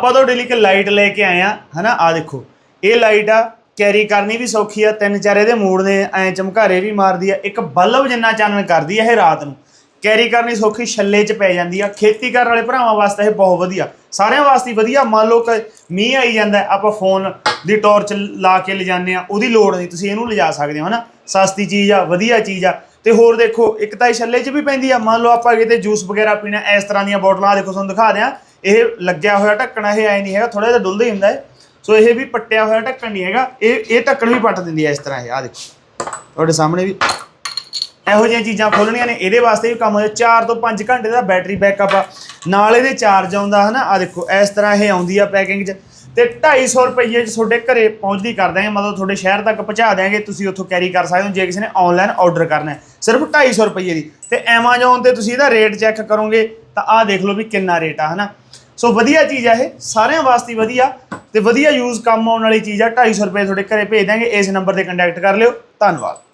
ਆਪਾਂ ਤੁਹਾਡੇ ਲਈ ਇੱਕ ਲਾਈਟ ਲੈ ਕੇ ਆਏ ਆ ਹਨਾ? ਆ ਦੇਖੋ, ਇਹ ਲਾਈਟ ਆ ਕੈਰੀ ਕਰਨੀ ਵੀ ਸੌਖੀ ਆ, ਤਿੰਨ ਚਾਰ ਇਹਦੇ ਮੋੜ ਨੇ, ਐ ਚਮਕਾਰੇ ਵੀ ਮਾਰਦੀ ਆ, ਇੱਕ ਬਲਬ ਜਿੰਨਾ ਚਾਨਣ ਕਰਦੀ ਆ ਇਹ ਰਾਤ ਨੂੰ। ਕੈਰੀ ਕਰਨੀ ਸੌਖੀ, ਛੱਲੇ 'ਚ ਪੈ ਜਾਂਦੀ ਆ, ਖੇਤੀ ਕਰਨ ਵਾਲੇ ਭਰਾਵਾਂ ਵਾਸਤੇ ਇਹ ਬਹੁਤ ਵਧੀਆ। ਸਾਰਿਆਂ ਵਾਸਤੇ ਹੀ ਵਧੀਆ, ਮੰਨ ਲਓ ਕਿ ਮੀਂਹ ਆਈ ਜਾਂਦਾ, ਆਪਾਂ ਫੋਨ ਦੀ ਟਾਰਚ ਲਾ ਕੇ ਲਿਜਾਣੇ ਆ ਉਹਦੀ ਲੋੜ ਨਹੀਂ, ਤੁਸੀਂ ਇਹਨੂੰ ਲਿਜਾ ਸਕਦੇ ਹੋ, ਹਨਾ? ਸਸਤੀ ਚੀਜ਼ ਆ, ਵਧੀਆ ਚੀਜ਼ ਆ। ਤੇ ਹੋਰ ਦੇਖੋ, ਇੱਕ ਤਾਂ ਇਹ ਛੱਲੇ 'ਚ ਵੀ ਪੈਂਦੀ ਆ, ਮੰਨ ਲਓ ਆਪਾਂ ਕਿਤੇ ਜੂਸ ਵਗੈਰਾ ਪੀਣਾ, ਇਸ ਤਰ੍ਹਾਂ ਦੀਆਂ ਬੋਟਲਾਂ, ਆਹ ਦੇਖੋ, ਤੁਹਾਨੂੰ ਦਿਖਾ ਦਿਆਂ ਇਹ ਲੱਗਿਆ ਹੋਇਆ ਢੱਕਣਾ, ਇਹ ਐ ਨਹੀਂ ਹੈਗਾ ਥੋੜਾ ਜਿਹਾ ਡੁੱਲਦਾ ਹੀ ਹੁੰਦਾ ਹੈ। ਸੋ ਇਹ ਵੀ ਪੱਟਿਆ ਹੋਇਆ ਢੱਕਣ ਨਹੀਂ ਹੈਗਾ, ਇਹ ਇਹ ਢੱਕਣ ਵੀ ਪੱਟ ਦਿੰਦੀ ਹੈ ਇਸ ਤਰ੍ਹਾਂ ਇਹ ਆ ਦੇਖੋ। ਤੁਹਾਡੇ ਸਾਹਮਣੇ ਵੀ ਇਹੋ ਜਿਹੀਆਂ ਚੀਜ਼ਾਂ ਖੋਲਣੀਆਂ ਨੇ, ਇਹਦੇ ਵਾਸਤੇ ਵੀ ਕੰਮ ਹੋ ਜਾ 4 ਤੋਂ 5 ਘੰਟੇ ਦਾ ਬੈਟਰੀ ਬੈਕਅਪ ਆ। ਨਾਲ ਇਹਦੇ ਚਾਰਜ ਆਉਂਦਾ, ਹਨਾ? ਆ ਦੇਖੋ, ਇਸ ਤਰ੍ਹਾਂ ਇਹ ਆਉਂਦੀ ਆ ਪੈਕਿੰਗ 'ਚ। ਤੇ 250 ਰੁਪਏ 'ਚ ਤੁਹਾਡੇ ਘਰੇ ਪਹੁੰਚਦੀ ਕਰ ਦਾਂਗੇ ਮਤਲਬ ਤੁਹਾਡੇ ਸ਼ਹਿਰ ਤੱਕ ਪਹੁੰਚਾ ਦਿਆਂਗੇ, ਤੁਸੀਂ ਉੱਥੋਂ ਕੈਰੀ ਕਰ ਸਕਦੇ ਹੋ, ਜੇ ਕਿਸੇ ਨੇ ਆਨਲਾਈਨ ਆਰਡਰ ਕਰਨਾ ਹੈ। ਸਿਰਫ 250 ਰੁਪਏ ਦੀ। ਤੇ Amazon ਤੇ ਤੁਸੀਂ ਇਹਦਾ ਰੇਟ ਚੈੱਕ ਕਰੋਗੇ, ਤਾਂ ਆਹ ਦੇਖ ਲਓ ਵੀ ਕਿੰਨਾ ਰੇਟ ਆ, ਹਨਾ? ਸੋ ਵਧੀਆ ਚੀਜ਼ ਆ ਇਹ, ਸਾਰਿਆਂ ਵਾਸਤੇ ਵਧੀਆ ਤੇ ਵਧੀਆ ਯੂਜ਼ ਕੰਮ ਆਉਣ ਵਾਲੀ ਚੀਜ਼ ਆ। 250 ਰੁਪਏ ਤੁਹਾਡੇ ਘਰੇ ਭੇਜ ਦਾਂਗੇ ਇਸ ਨੰਬਰ ਤੇ ਕੰਟੈਕਟ ਕਰ ਲਿਓ। ਧੰਨਵਾਦ।